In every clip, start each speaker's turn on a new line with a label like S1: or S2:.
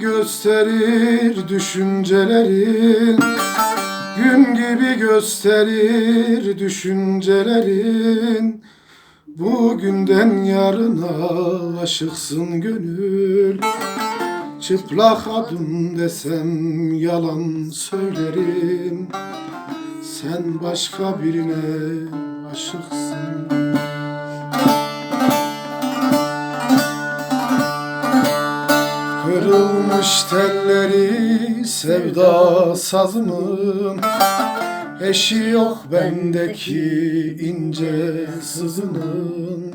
S1: gösterir düşüncelerin. Gün gibi gösterir düşüncelerin. Bugünden yarına aşıksın gönül. Çıplak adım desem yalan söylerim. Sen başka birine aşıksın Kırılmış telleri sevda sazımın Eşi yok bendeki ince sızının.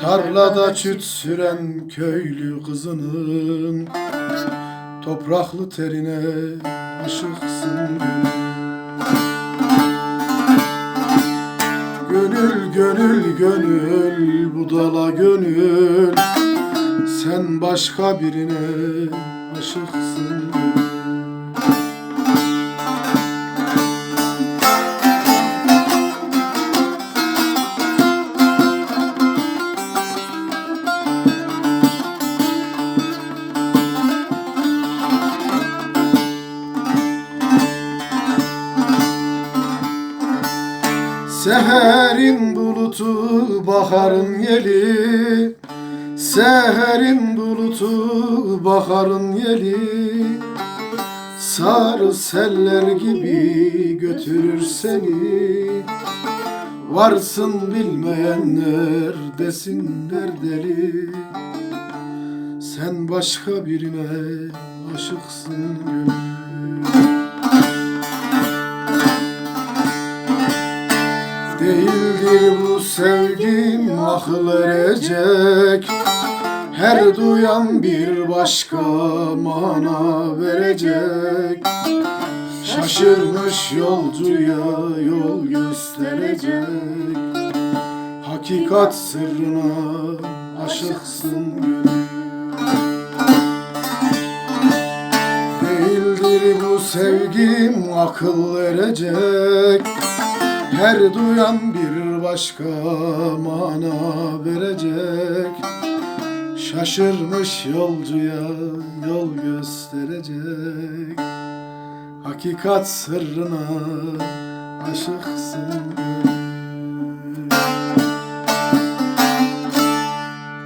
S1: Tarlada çüt süren köylü kızının. Topraklı terine aşıksın gönül. Gönül gönül gönül budala gönül Sen başka birine aşıksın. Seherin bulutu baharın yeli Seherin bulutu baharın yeli. Sarı seller gibi götürür seni. Varsın bilmeyenler desinler deli Sen başka birine aşıksın gönül. Değildir bu sevgim akıl erecek Her duyan bir başka mana verecek. Şaşırmış yolcuya yol gösterecek. Hakikat sırrına aşıksın gönül. Değildir bu sevgim akıl erecek her duyan bir başka mana verecek Şaşırmış yolcuya yol gösterecek. Hakikat sırrına